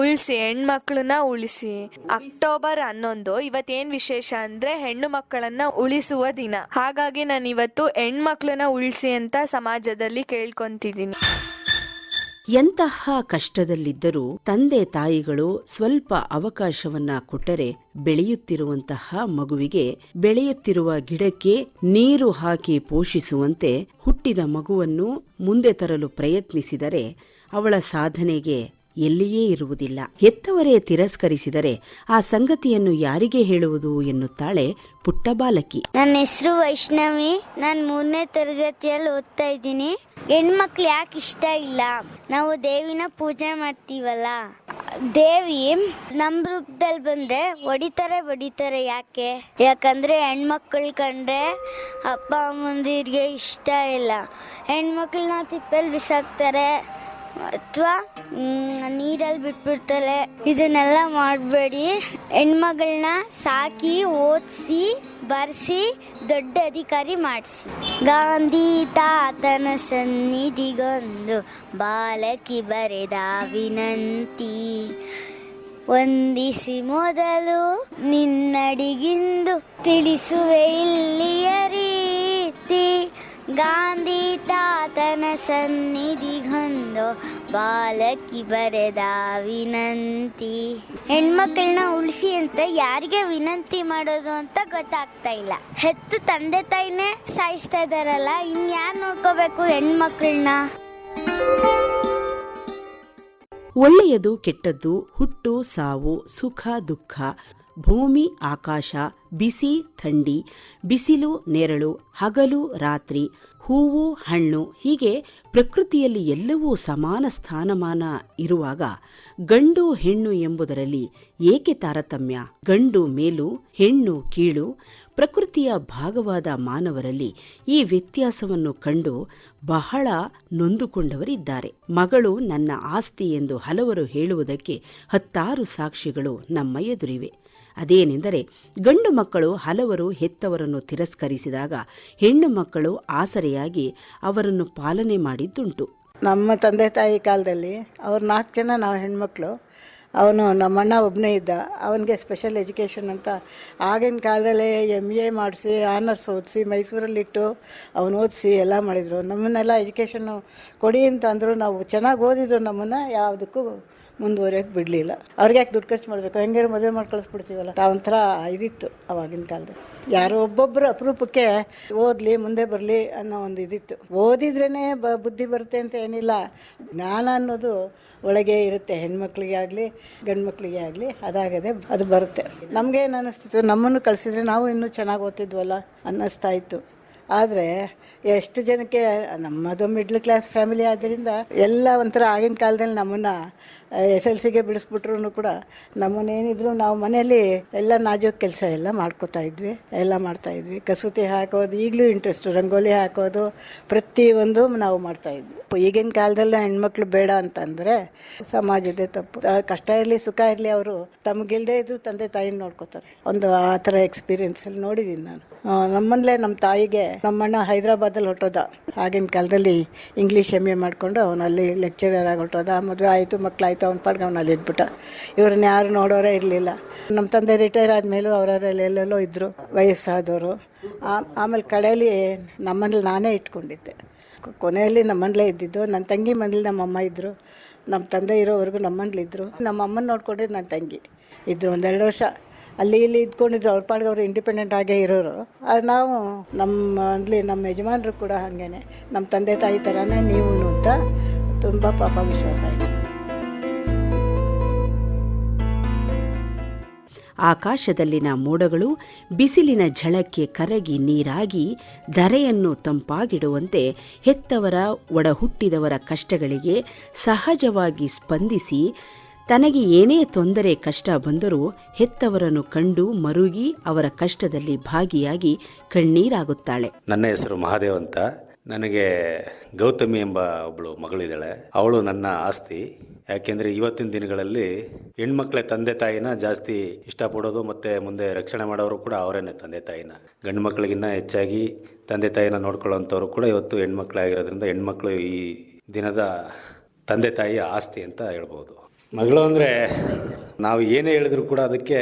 ಉಳಿಸಿ, ಹೆಣ್ಮಕ್ಳನ್ನ ಉಳಿಸಿ. ಅಕ್ಟೋಬರ್ ಹನ್ನೊಂದು, ಇವತ್ತೇನ್ ವಿಶೇಷ ಅಂದ್ರೆ ಹೆಣ್ಣು ಮಕ್ಕಳನ್ನ ಉಳಿಸುವ ದಿನ. ಹಾಗಾಗಿ ನಾನು ಇವತ್ತು ಹೆಣ್ಮಕ್ಳನ್ನ ಉಳಿಸಿ ಅಂತ ಸಮಾಜದಲ್ಲಿ ಕೇಳ್ಕೊಂತಿದ್ದೀನಿ ಎಂತಹ ಕಷ್ಟದಲ್ಲಿದ್ದರೂ ತಂದೆ ತಾಯಿಗಳು ಸ್ವಲ್ಪ ಅವಕಾಶವನ್ನ ಕೊಟ್ಟರೆ ಬೆಳೆಯುತ್ತಿರುವಂತಹ ಮಗುವಿಗೆ ಬೆಳೆಯುತ್ತಿರುವ ಗಿಡಕ್ಕೆ ನೀರು ಹಾಕಿ ಪೋಷಿಸುವಂತೆ ಹುಟ್ಟಿದ ಮಗುವನ್ನು ಮುಂದೆ ತರಲು ಪ್ರಯತ್ನಿಸಿದರೆ ಅವಳ ಸಾಧನೆಗೆ ಎಲ್ಲಿಯೇ ಇರುವುದಿಲ್ಲ. ಹೆತ್ತವರೇ ತಿರಸ್ಕರಿಸಿದರೆ ಆ ಸಂಗತಿಯನ್ನು ಯಾರಿಗೆ ಹೇಳುವುದು ಎನ್ನುತ್ತಾಳೆ ಪುಟ್ಟ ಬಾಲಕಿ ನನ್ನ ಹೆಸರು ವೈಷ್ಣವಿ. ನಾನು ಮೂರನೇ ತರಗತಿಯಲ್ಲಿ ಓದ್ತಾ ಇದ್ದೀನಿ. ಹೆಣ್ಮಕ್ಳು ಯಾಕೆ ಇಷ್ಟ ಇಲ್ಲ? ನಾವು ದೇವಿನ ಪೂಜೆ ಮಾಡ್ತೀವಲ್ಲ. ದೇವಿ ನಮ್ ರೂಪದಲ್ಲಿ ಬಂದ್ರೆ ಹೊಡಿತಾರೆ ಹೊಡಿತಾರೆ ಯಾಕೆ? ಯಾಕಂದ್ರೆ ಹೆಣ್ಮಕ್ಳು ಕಂಡ್ರೆ ಅಪ್ಪ ಅಮ್ಮಂದಿರಿಗೆ ಇಷ್ಟ ಇಲ್ಲ. ಹೆಣ್ಮಕ್ಳನ್ನ ತಿಪ್ಪಲ್ಲಿ ಬಿಸಾಕ್ತಾರೆ. ಅಥವಾ ನೀರಲ್ಲಿ ಬಿಟ್ಬಿಡ್ತಾರೆ ಇದನ್ನೆಲ್ಲ ಮಾಡಬೇಡಿ. ಹೆಣ್ಮಗಳನ್ನ ಸಾಕಿ, ಓದಿಸಿ, ಬರ್ಸಿ, ದೊಡ್ಡ ಅಧಿಕಾರಿ ಮಾಡಿಸಿ. ಗಾಂಧಿ ತಾತನ ಸನ್ನಿಧಿಗೊಂದು ಬಾಲಕಿ ಬರೆದ ವಿನಂತಿ. ವಂದಿಸಿ ಮೊದಲು ನಿನ್ನಡಿಗಿಂದು ತಿಳಿಸುವೆ ಇಲ್ಲಿಯ ರೀತಿ ಗಾಂಧಿ ತಾತನ ಸನ್ನಿಧಿಗೊಂದು ಬಾಲಕಿ ಬರೆದ ವಿನಂತಿ. ಹೆಣ್ಮಕ್ಳನ್ನ ಉಳಿಸಿ ಅಂತ ಯಾರಿಗೆ ವಿನಂತಿ ಮಾಡೋದು ಅಂತ ಗೊತ್ತಾಗ್ತಾ ಇಲ್ಲ. ಹೆತ್ತು ತಂದೆ ತಾಯಿನೇ ಸಾಯಿಸ್ತಾ ಇದಾರಲ್ಲ, ಇನ್ಯಾರು ನೋಡ್ಕೋಬೇಕು ಹೆಣ್ಮಕ್ಳನ್ನ? ಒಳ್ಳೆಯದು ಕೆಟ್ಟದ್ದು, ಹುಟ್ಟು, ಸಾವು, ಸುಖ, ದುಃಖ ಭೂಮಿ, ಆಕಾಶ, ಬಿಸಿ, ಥಂಡಿ, ಬಿಸಿಲು, ನೆರಳು, ಹಗಲು, ರಾತ್ರಿ, ಹೂವು, ಹಣ್ಣು ಹೀಗೆ ಪ್ರಕೃತಿಯಲ್ಲಿ ಎಲ್ಲವೂ ಸಮಾನ ಸ್ಥಾನಮಾನ ಇರುವಾಗ ಗಂಡು ಹೆಣ್ಣು ಎಂಬುದರಲ್ಲಿ ಏಕೆ ತಾರತಮ್ಯ? ಗಂಡು ಮೇಲು, ಹೆಣ್ಣು ಕೀಳು ಪ್ರಕೃತಿಯ ಭಾಗವಾದ ಮಾನವರಲ್ಲಿ ಈ ವ್ಯತ್ಯಾಸವನ್ನು ಕಂಡು ಬಹಳ ನೊಂದುಕೊಂಡವರಿದ್ದಾರೆ. ಮಗಳು ನನ್ನ ಆಸ್ತಿ ಎಂದು ಹಲವರು ಹೇಳುವುದಕ್ಕೆ ಹತ್ತಾರು ಸಾಕ್ಷಿಗಳು ನಮ್ಮ ಎದುರಿವೆ. ಅದೇನೆಂದರೆ ಗಂಡು ಮಕ್ಕಳು ಹಲವರು ಹೆತ್ತವರನ್ನು ತಿರಸ್ಕರಿಸಿದಾಗ ಹೆಣ್ಣು ಮಕ್ಕಳು ಆಸರೆಯಾಗಿ ಅವರನ್ನು ಪಾಲನೆ ಮಾಡಿದ್ದುಂಟು. ನಮ್ಮ ತಂದೆ ತಾಯಿ ಕಾಲದಲ್ಲಿ ಅವ್ರು ನಾಲ್ಕು ಜನ ನಾವು ಹೆಣ್ಮಕ್ಳು, ಅವನು ನಮ್ಮಣ್ಣ ಒಬ್ಬನೇ ಇದ್ದ, ಅವನಿಗೆ ಸ್ಪೆಷಲ್ ಎಜುಕೇಷನ್ ಅಂತ ಆಗಿನ ಕಾಲದಲ್ಲೇ ಎಂ ಎ ಮಾಡಿಸಿ ಆನರ್ಸ್ ಓದಿಸಿ ಮೈಸೂರಲ್ಲಿಟ್ಟು ಅವನು ಓದಿಸಿ ಎಲ್ಲ ಮಾಡಿದರು. ನಮ್ಮನ್ನೆಲ್ಲ ಎಜುಕೇಷನ್ನು ಕೊಡಿ ಅಂತಂದರು ನಾವು ಚೆನ್ನಾಗಿ ಓದಿದ್ರು ನಮ್ಮನ್ನು, ಯಾವುದಕ್ಕೂ ಮುಂದುವರಿಯೋಕೆ ಬಿಡಲಿಲ್ಲ. ಅವ್ರಿಗೆ ಯಾಕೆ ದುಡ್ಡು ಖರ್ಚು ಮಾಡಬೇಕು? ಹೆಂಗಾರು ಮದುವೆ ಮಾಡಿ ಕಳಿಸ್ಬಿಡ್ತೀವಲ್ಲ? ಒಂಥರ ಇದಿತ್ತು ಅವಾಗಿನ ಕಾಲದಲ್ಲಿ. ಯಾರೋ ಒಬ್ಬೊಬ್ಬರು ಅಪರೂಪಕ್ಕೆ ಓದಲಿ, ಮುಂದೆ ಬರಲಿ ಅನ್ನೋ ಒಂದು ಇದಿತ್ತು. ಓದಿದ್ರೇ ಬ, ಬುದ್ಧಿ ಬರುತ್ತೆ ಅಂತ ಏನಿಲ್ಲ. ಜ್ಞಾನ ಅನ್ನೋದು ಒಳಗೆ ಇರುತ್ತೆ. ಹೆಣ್ಮಕ್ಳಿಗೆ ಆಗಲಿ ಗಂಡು ಮಕ್ಕಳಿಗೆ ಆಗಲಿ, ಅದಾಗದೆ ಅದು ಬರುತ್ತೆ. ನಮಗೇನು ಅನ್ನಿಸ್ತಿತ್ತು ನಮ್ಮನ್ನು ಕಳಿಸಿದ್ರೆ ನಾವು ಇನ್ನೂ ಚೆನ್ನಾಗಿ ಓದ್ತಿದ್ವಲ್ಲ ಅನ್ನಿಸ್ತಾ ಇತ್ತು. ಆದರೆ ಎಷ್ಟು ಜನಕ್ಕೆ ನಮ್ಮದು ಮಿಡ್ಲ್ ಕ್ಲಾಸ್ ಫ್ಯಾಮಿಲಿ ಆದ್ದರಿಂದ ಎಲ್ಲ ಒಂಥರ ಆಗಿನ ಕಾಲದಲ್ಲಿ ನಮ್ಮನ್ನು ಎಸ್ ಎಲ್ ಸಿಗೆ ಬಿಡಿಸ್ಬಿಟ್ರು ಕೂಡ ನಮ್ಮನ್ನೇನಿದ್ರು ನಾವು ಮನೆಯಲ್ಲಿ ಎಲ್ಲ ನಾಜೂಕ್ ಕೆಲಸ ಎಲ್ಲ ಮಾಡ್ಕೋತಾ ಇದ್ವಿ, ಎಲ್ಲ ಮಾಡ್ತಾ ಇದ್ವಿ. ಕಸೂತಿ ಹಾಕೋದು, ಈಗಲೂ ಇಂಟ್ರೆಸ್ಟ್ ರಂಗೋಲಿ ಹಾಕೋದು ಪ್ರತಿಯೊಂದು ನಾವು ಮಾಡ್ತಾ ಇದ್ವಿ. ಈಗಿನ ಕಾಲದಲ್ಲೂ ಹೆಣ್ಮಕ್ಳು ಬೇಡ ಅಂತಂದರೆ ಸಮಾಜದ ತಪ್ಪು. ಕಷ್ಟ ಇರಲಿ, ಸುಖ ಇರಲಿ ಅವರು ತಮಗಿಲ್ದೇ ಇದ್ರು ತಂದೆ ತಾಯಿನ ನೋಡ್ಕೋತಾರೆ. ಒಂದು ಆ ಥರ ಎಕ್ಸ್ಪೀರಿಯನ್ಸಲ್ಲಿ ನೋಡಿದ್ದೀನಿ ನಾನು. ನಮ್ಮಲ್ಲೇ ನಮ್ಮ ತಾಯಿಗೆ ನಮ್ಮಣ್ಣ ಹೈದ್ರಾಬಾದಲ್ಲಿ ಹೊಟ್ಟೋದ ಆಗಿನ ಕಾಲದಲ್ಲಿ ಇಂಗ್ಲೀಷ್ ಎಂ ಎ ಮಾಡಿಕೊಂಡು ಅವನಲ್ಲಿ ಲೆಕ್ಚರರ್ ಆಗಿ ಹೊಟ್ಟೋದ ಮದುವೆ ಆಯಿತು ಮಕ್ಕಳಾಯಿತು ಅವ್ನ ಪಾಡ್ಗೆ ಅವನಲ್ಲಿ ಇದ್ಬಿಟ್ಟ. ಇವ್ರನ್ನ ಯಾರು ನೋಡೋರೇ ಇರಲಿಲ್ಲ. ನಮ್ಮ ತಂದೆ ರಿಟೈರ್ ಆದಮೇಲೂ ಅವರಲ್ಲಿ ಎಲ್ಲೆಲ್ಲೋ ಇದ್ದರು ವಯಸ್ಸಾದವರು. ಆಮೇಲೆ ಕಡೆಯಲ್ಲಿ ನಮ್ಮನೇಲಿ ನಾನೇ ಇಟ್ಕೊಂಡಿದ್ದೆ. ಕೊನೆಯಲ್ಲಿ ನಮ್ಮನೇಲೇ ಇದ್ದಿದ್ದು. ನನ್ನ ತಂಗಿ ಮನೇಲಿ ನಮ್ಮ ಅಮ್ಮ ಇದ್ದರು ನಮ್ಮ ತಂದೆ ಇರೋವರೆಗೂ ನಮ್ಮನೇಲಿದ್ದರು ನಮ್ಮ ಅಮ್ಮನ ನೋಡ್ಕೊಂಡಿದ್ದು ನನ್ನ ತಂಗಿ. ಇದ್ದರು ಒಂದೆರಡು ವರ್ಷ. ಅಲ್ಲಿ ಇಲ್ಲಿ ಇದ್ಕೊಂಡಿದ್ರು ಅವ್ರ ಪಾಡ್ಗೆ ಅವರು ಇಂಡಿಪೆಂಡೆಂಟ್ ಆಗೇ ಇರೋರು. ಅದು ನಾವು ನಮ್ಮ, ಅಲ್ಲಿ ನಮ್ಮ ಯಜಮಾನರು ಕೂಡ ಹಾಗೇನೆ. ನಮ್ಮ ತಂದೆ ತಾಯಿ ಥರನೇ ನೀವು ಅಂತ ತುಂಬ ಪಾಪ ವಿಶ್ವಾಸ ಇದೆ. ಆಕಾಶದಲ್ಲಿನ ಮೋಡಗಳು ಬಿಸಿಲಿನ ಝಳಕ್ಕೆ ಕರಗಿ ನೀರಾಗಿ ಧರೆಯನ್ನು ತಂಪಾಗಿಡುವಂತೆ ಹೆತ್ತವರ, ಒಡಹುಟ್ಟಿದವರ ಕಷ್ಟಗಳಿಗೆ ಸಹಜವಾಗಿ ಸ್ಪಂದಿಸಿ ತನಗೆ ಏನೇ ತೊಂದರೆ ಕಷ್ಟ ಬಂದರೂ ಹೆತ್ತವರನ್ನು ಕಂಡು ಮರುಗಿ ಅವರ ಕಷ್ಟದಲ್ಲಿ ಭಾಗಿಯಾಗಿ ಕಣ್ಣೀರಾಗುತ್ತಾಳೆ. ನನ್ನ ಹೆಸರು ಮಹಾದೇವ್ ಅಂತ. ನನಗೆ ಗೌತಮಿ ಎಂಬ ಒಬ್ಬಳು ಮಗಳಿದ್ದಾಳೆ. ಅವಳು ನನ್ನ ಆಸ್ತಿ. ಯಾಕೆಂದ್ರೆ ಇವತ್ತಿನ ದಿನಗಳಲ್ಲಿ ಹೆಣ್ಮಕ್ಳೆ ತಂದೆ ತಾಯಿನ ಜಾಸ್ತಿ ಇಷ್ಟಪಡೋದು ಮತ್ತೆ ಮುಂದೆ ರಕ್ಷಣೆ ಮಾಡೋರು ಕೂಡ ಅವರೇನೆ ತಂದೆ ತಾಯಿನ. ಗಂಡು ಮಕ್ಕಳಿಗಿನ್ನ ಹೆಚ್ಚಾಗಿ ತಂದೆ ತಾಯಿನ ನೋಡ್ಕೊಳ್ಳೋಂಥವ್ರು ಕೂಡ ಇವತ್ತು ಹೆಣ್ಮಕ್ಳಾಗಿರೋದ್ರಿಂದ ಹೆಣ್ಮಕ್ಳು ಈ ದಿನದ ತಂದೆ ತಾಯಿಯ ಆಸ್ತಿ ಅಂತ ಹೇಳ್ಬೋದು. ಮಗಳು ಅಂದ್ರೆ ನಾವು ಏನೇ ಹೇಳಿದ್ರು ಕೂಡ ಅದಕ್ಕೆ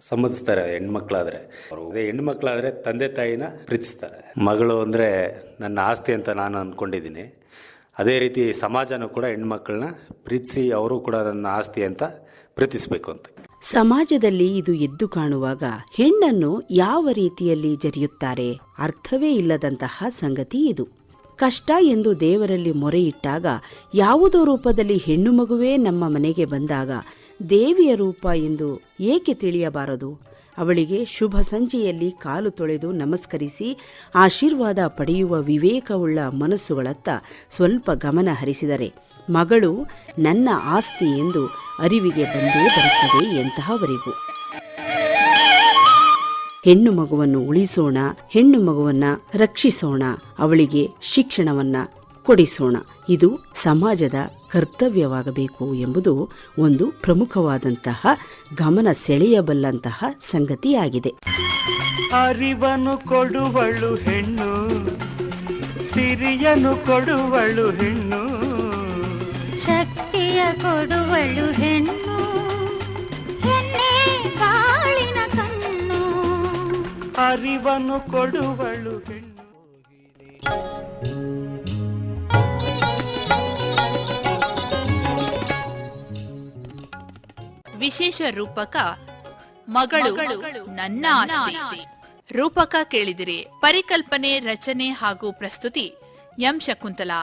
ಸಮ್ಮತಿಸ್ತಾರೆ ಹೆಣ್ಮಕ್ಳಾದ್ರೆ. ಅವರು ಅದೇ ಹೆಣ್ಮಕ್ಳಾದ್ರೆ ತಂದೆ ತಾಯಿನ ಪ್ರೀತಿಸ್ತಾರೆ. ಮಗಳು ಅಂದ್ರೆ ನನ್ನ ಆಸ್ತಿ ಅಂತ ನಾನು ಅಂದ್ಕೊಂಡಿದ್ದೀನಿ ಅದೇ ರೀತಿ ಸಮಾಜನೂ ಕೂಡ ಹೆಣ್ಮಕ್ಳನ್ನ ಪ್ರೀತಿಸಿ ಅವರು ಕೂಡ ನನ್ನ ಆಸ್ತಿ ಅಂತ ಪ್ರೀತಿಸಬೇಕು ಅಂತ. ಸಮಾಜದಲ್ಲಿ ಇದು ಎದ್ದು ಕಾಣುವಾಗ ಹೆಣ್ಣನ್ನು ಯಾವ ರೀತಿಯಲ್ಲಿ ಜರಿಯುತ್ತಾರೆ ಅರ್ಥವೇ ಇಲ್ಲದಂತಹ ಸಂಗತಿ ಇದು. ಕಷ್ಟ ಎಂದು ದೇವರಲ್ಲಿ ಮೊರೆಯಿಟ್ಟಾಗ ಯಾವುದೋ ರೂಪದಲ್ಲಿ ಹೆಣ್ಣು ಮಗುವೇ ನಮ್ಮ ಮನೆಗೆ ಬಂದಾಗ ದೇವಿಯ ರೂಪ ಎಂದು ಏಕೆ ತಿಳಿಯಬಾರದು? ಅವಳಿಗೆ ಶುಭ ಸಂಜೆಯಲ್ಲಿ ಕಾಲು ತೊಳೆದು ನಮಸ್ಕರಿಸಿ ಆಶೀರ್ವಾದ ಪಡೆಯುವ ವಿವೇಕವುಳ್ಳ ಮನಸ್ಸುಗಳತ್ತ ಸ್ವಲ್ಪ ಗಮನ ಹರಿಸಿದರೆ ಮಗಳು ನನ್ನ ಆಸ್ತಿ ಎಂದು ಅರಿವಿಗೆ ಬಂದೇ ಬರುತ್ತದೆ ಎಂತಹವರಿಗೂ. ಹೆಣ್ಣು ಮಗುವನ್ನು ಉಳಿಸೋಣ ಹೆಣ್ಣು ಮಗುವನ್ನ ರಕ್ಷಿಸೋಣ ಅವಳಿಗೆ ಶಿಕ್ಷಣವನ್ನ ಕೊಡಿಸೋಣ. ಇದು ಸಮಾಜದ ಕರ್ತವ್ಯವಾಗಬೇಕು ಎಂಬುದು ಒಂದು ಪ್ರಮುಖವಾದಂತಹ ಗಮನ ಸೆಳೆಯಬಲ್ಲಂತಹ ಸಂಗತಿಯಾಗಿದೆ. ಅರಿವನು ಕೊಡುವಳು ಹೆಣ್ಣು ಸಿರಿಯನು ಕೊಡುವಳು ಹೆಣ್ಣು. ಶಕ್ತಿಯ ಕೊಡುವಳು ಹೆಣ್ಣು. ಹೆಣ್ಣೆ ಅರಿವನ್ನು ಕೊಡುವಳು ಹೆಣ್ಣು ವಿಶೇಷ ರೂಪಕ ಮಗಳು ನನ್ನ ಆಸ್ತಿ ರೂಪಕ ಕೇಳಿದಿರಿ ಪರಿಕಲ್ಪನೆ ರಚನೆ ಹಾಗೂ ಪ್ರಸ್ತುತಿ ಎಂ ಶಕುಂತಲಾ